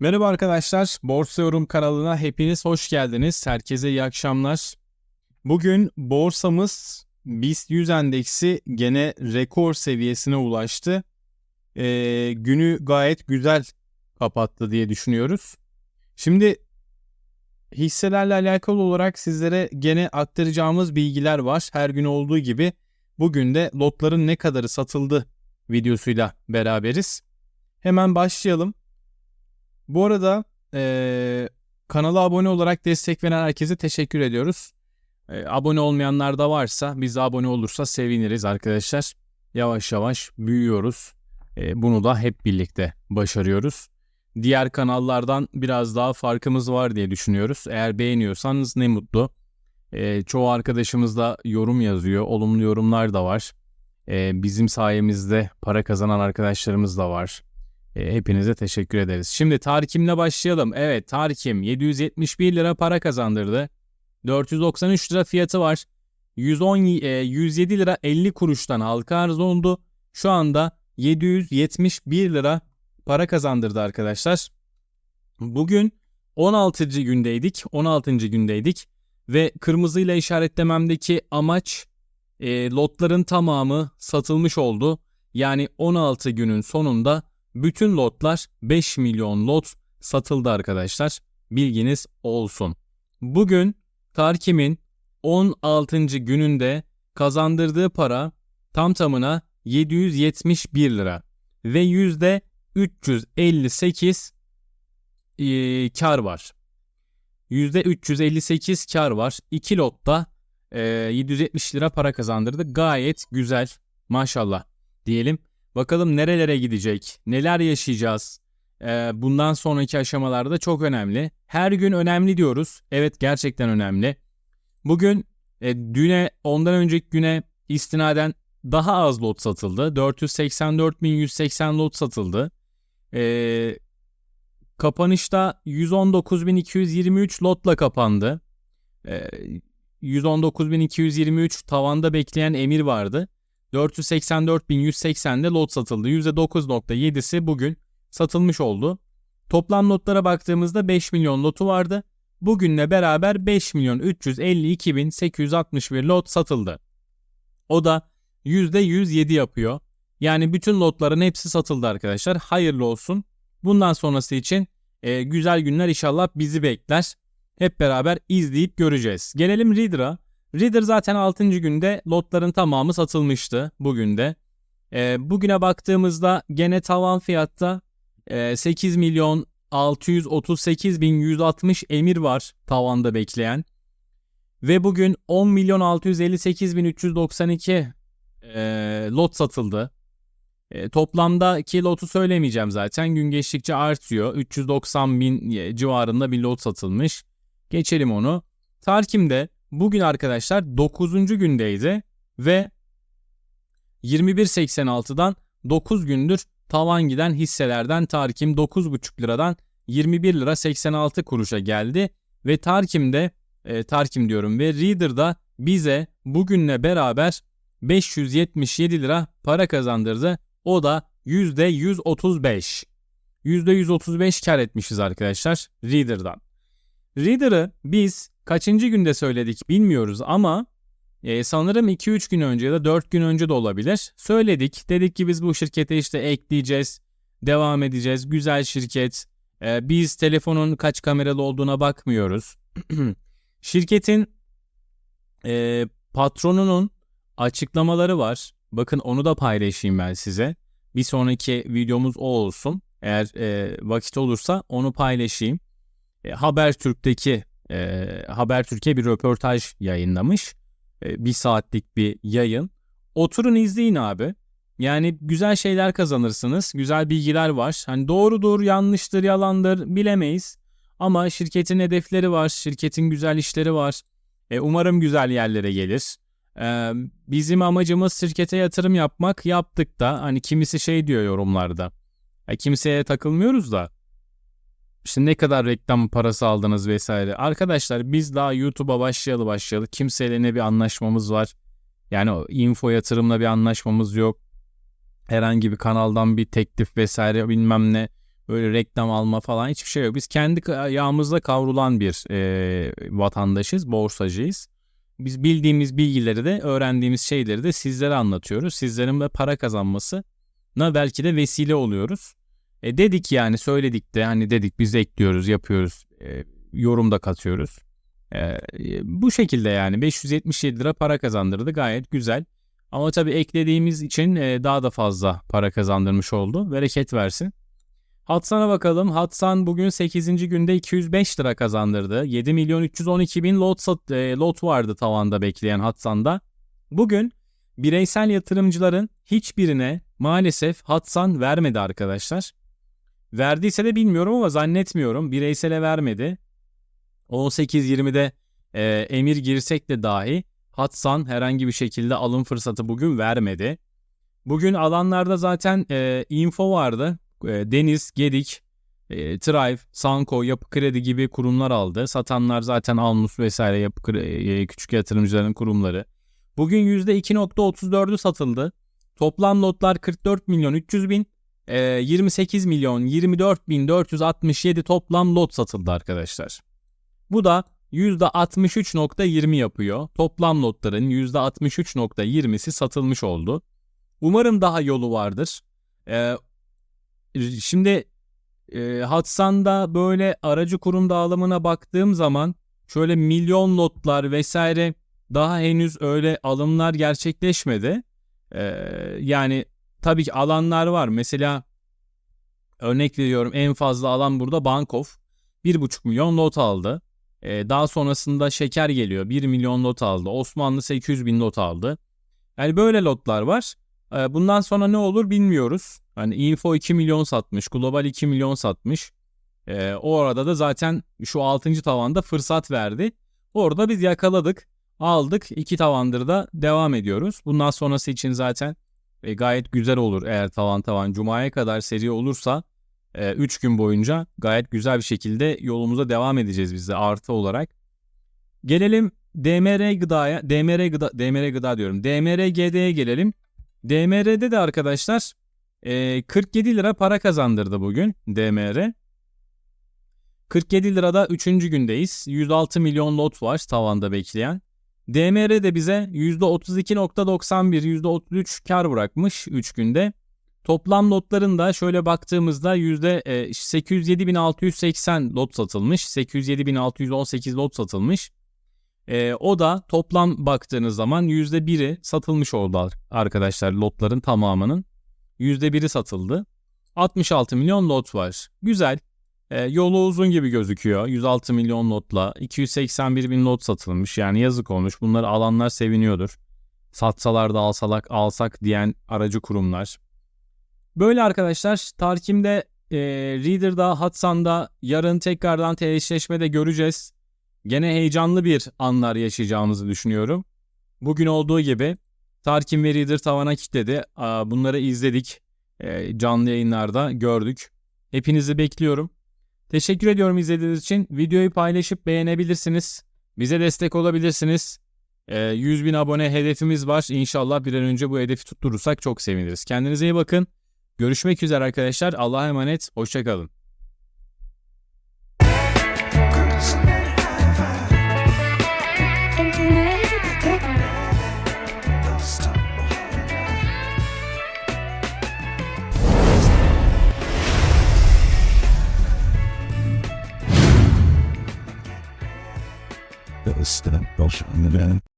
Merhaba arkadaşlar, Borsa Yorum kanalına hepiniz hoş geldiniz. Herkese iyi akşamlar. Bugün borsamız BIST 100 endeksi gene rekor seviyesine ulaştı. Ee, günü gayet güzel kapattı diye düşünüyoruz. Şimdi hisselerle alakalı olarak sizlere gene aktaracağımız bilgiler var. Her gün olduğu gibi bugün de lotların ne kadarı satıldı videosuyla beraberiz. Hemen başlayalım. Bu arada e, kanala abone olarak destek veren herkese teşekkür ediyoruz. E, abone olmayanlar da varsa bize abone olursa seviniriz arkadaşlar. Yavaş yavaş büyüyoruz. E, bunu da hep birlikte başarıyoruz. Diğer kanallardan biraz daha farkımız var diye düşünüyoruz. Eğer beğeniyorsanız ne mutlu. E, çoğu arkadaşımız da yorum yazıyor. Olumlu yorumlar da var. E, bizim sayemizde para kazanan arkadaşlarımız da var. E, hepinize teşekkür ederiz. Şimdi Tarkim'le başlayalım. Evet Tarkim 771 lira para kazandırdı. 493 lira fiyatı var. 110 e, 107 lira 50 kuruştan halka arz oldu. Şu anda 771 lira para kazandırdı arkadaşlar. Bugün 16. gündeydik. 16. gündeydik ve kırmızıyla işaretlememdeki amaç e, lotların tamamı satılmış oldu. Yani 16 günün sonunda bütün lotlar 5 milyon lot satıldı arkadaşlar. Bilginiz olsun. Bugün Tarkim'in 16. gününde kazandırdığı para tam tamına 771 lira ve yüzde 358 e, kar var. Yüzde 358 kar var. 2 lotta e, 770 lira para kazandırdı. Gayet güzel maşallah diyelim. Bakalım nerelere gidecek, neler yaşayacağız. Ee, bundan sonraki aşamalarda çok önemli. Her gün önemli diyoruz. Evet gerçekten önemli. Bugün e, düne ondan önceki güne istinaden daha az lot satıldı. 484.180 lot satıldı. Ee, kapanışta 119.223 lotla kapandı. Ee, 119.223 tavanda bekleyen emir vardı. 484.180'de lot satıldı. %9.7'si bugün satılmış oldu. Toplam lotlara baktığımızda 5 milyon lotu vardı. Bugünle beraber 5 milyon 352.861 lot satıldı. O da %107 yapıyor. Yani bütün lotların hepsi satıldı arkadaşlar. Hayırlı olsun. Bundan sonrası için e, güzel günler inşallah bizi bekler. Hep beraber izleyip göreceğiz. Gelelim Reader'a. Reader zaten 6. günde lotların tamamı satılmıştı bugün de. E, bugüne baktığımızda gene tavan fiyatta e, 8 milyon 638 bin 160 emir var tavanda bekleyen. Ve bugün 10 milyon 658 bin 392 e, lot satıldı. E, toplamdaki lotu söylemeyeceğim zaten. Gün geçtikçe artıyor. 390 bin civarında bir lot satılmış. Geçelim onu. Tarkim'de Bugün arkadaşlar 9. gündeydi ve 21.86'dan 9 gündür tavan giden hisselerden Tarkim 9,5 liradan 21 lira 86 kuruşa geldi ve Tarkim'de e, Tarkim diyorum ve Reader'da bize bugünle beraber 577 lira para kazandırdı. O da %135. %135 kar etmişiz arkadaşlar Reader'dan. Reader'ı biz kaçıncı günde söyledik bilmiyoruz ama e, sanırım 2-3 gün önce ya da 4 gün önce de olabilir. Söyledik. Dedik ki biz bu şirkete işte ekleyeceğiz. Devam edeceğiz. Güzel şirket. E, biz telefonun kaç kameralı olduğuna bakmıyoruz. Şirketin e, patronunun açıklamaları var. Bakın onu da paylaşayım ben size. Bir sonraki videomuz o olsun. Eğer e, vakit olursa onu paylaşayım. E, Habertürk'teki e, Habertürk'e bir röportaj yayınlamış. E, bir saatlik bir yayın. Oturun izleyin abi. Yani güzel şeyler kazanırsınız. Güzel bilgiler var. Hani doğrudur, yanlıştır, yalandır bilemeyiz. Ama şirketin hedefleri var. Şirketin güzel işleri var. E, umarım güzel yerlere gelir. E, bizim amacımız şirkete yatırım yapmak. Yaptık da hani kimisi şey diyor yorumlarda. E, kimseye takılmıyoruz da işte ne kadar reklam parası aldınız vesaire. Arkadaşlar biz daha YouTube'a başlayalı başlayalı kimseyle ne bir anlaşmamız var. Yani info yatırımla bir anlaşmamız yok. Herhangi bir kanaldan bir teklif vesaire bilmem ne. Böyle reklam alma falan hiçbir şey yok. Biz kendi ayağımızla kavrulan bir e, vatandaşız, borsacıyız. Biz bildiğimiz bilgileri de öğrendiğimiz şeyleri de sizlere anlatıyoruz. Sizlerin de para kazanmasına belki de vesile oluyoruz. E dedik yani söyledik de hani dedik biz ekliyoruz yapıyoruz e, yorum da katıyoruz. E, bu şekilde yani 577 lira para kazandırdı gayet güzel. Ama tabii eklediğimiz için e, daha da fazla para kazandırmış oldu. Bereket versin. Hatsan'a bakalım. Hatsan bugün 8. günde 205 lira kazandırdı. 7 milyon 312 bin lot, sat, e, lot vardı tavanda bekleyen Hatsan'da. Bugün bireysel yatırımcıların hiçbirine maalesef Hatsan vermedi arkadaşlar. Verdiyse de bilmiyorum ama zannetmiyorum. Bireysele vermedi. 18-20'de e, emir girsek de dahi Hatsan herhangi bir şekilde alım fırsatı bugün vermedi. Bugün alanlarda zaten e, info vardı. E, Deniz, Gedik, e, Thrive, Sanko, Yapı Kredi gibi kurumlar aldı. Satanlar zaten Almus vesaire yapı kredi, e, küçük yatırımcıların kurumları. Bugün %2.34'ü satıldı. Toplam lotlar 44 milyon 300 bin. E, 28 milyon 24 bin 467 toplam lot satıldı arkadaşlar. Bu da %63.20 yapıyor. Toplam lotların %63.20'si satılmış oldu. Umarım daha yolu vardır. Ee, şimdi e, Hatsan'da böyle aracı kurum dağılımına baktığım zaman şöyle milyon lotlar vesaire daha henüz öyle alımlar gerçekleşmedi. Ee, yani tabii ki alanlar var. Mesela örnek veriyorum en fazla alan burada Bankof. 1,5 milyon lot aldı. Ee, daha sonrasında şeker geliyor. 1 milyon lot aldı. Osmanlı 800 bin lot aldı. Yani böyle lotlar var. Ee, bundan sonra ne olur bilmiyoruz. Hani Info 2 milyon satmış. Global 2 milyon satmış. Ee, o arada da zaten şu 6. tavanda fırsat verdi. Orada biz yakaladık. Aldık. 2 tavandır da devam ediyoruz. Bundan sonrası için zaten e, gayet güzel olur eğer tavan tavan Cuma'ya kadar seri olursa 3 gün boyunca gayet güzel bir şekilde yolumuza devam edeceğiz biz de artı olarak. Gelelim DMR gıdaya, DMR gıda, DMR gıda diyorum. DMR GD'ye gelelim. DMR'de de arkadaşlar 47 lira para kazandırdı bugün DMR. 47 lirada 3. gündeyiz. 106 milyon lot var tavanda bekleyen. DMR de bize %32.91, %33 kar bırakmış 3 günde. Toplam lotların da şöyle baktığımızda %807.680 lot satılmış. 807.618 lot satılmış. E, o da toplam baktığınız zaman %1'i satılmış oldu arkadaşlar lotların tamamının. %1'i satıldı. 66 milyon lot var. Güzel. E, yolu uzun gibi gözüküyor. 106 milyon lotla 281 bin lot satılmış. Yani yazık olmuş. Bunları alanlar seviniyordur. Satsalar da alsalak alsak diyen aracı kurumlar. Böyle arkadaşlar Tarkim'de e, Reader'da, Hatsan'da yarın tekrardan eşleşmede göreceğiz. Gene heyecanlı bir anlar yaşayacağımızı düşünüyorum. Bugün olduğu gibi Tarkim ve Reader tavana kilitledi. Bunları izledik. E, canlı yayınlarda gördük. Hepinizi bekliyorum. Teşekkür ediyorum izlediğiniz için. Videoyu paylaşıp beğenebilirsiniz. Bize destek olabilirsiniz. 100 e, bin abone hedefimiz var. İnşallah bir an önce bu hedefi tutturursak çok seviniriz. Kendinize iyi bakın. Görüşmek üzere arkadaşlar. Allah'a emanet. Hoşçakalın. rausgegangen.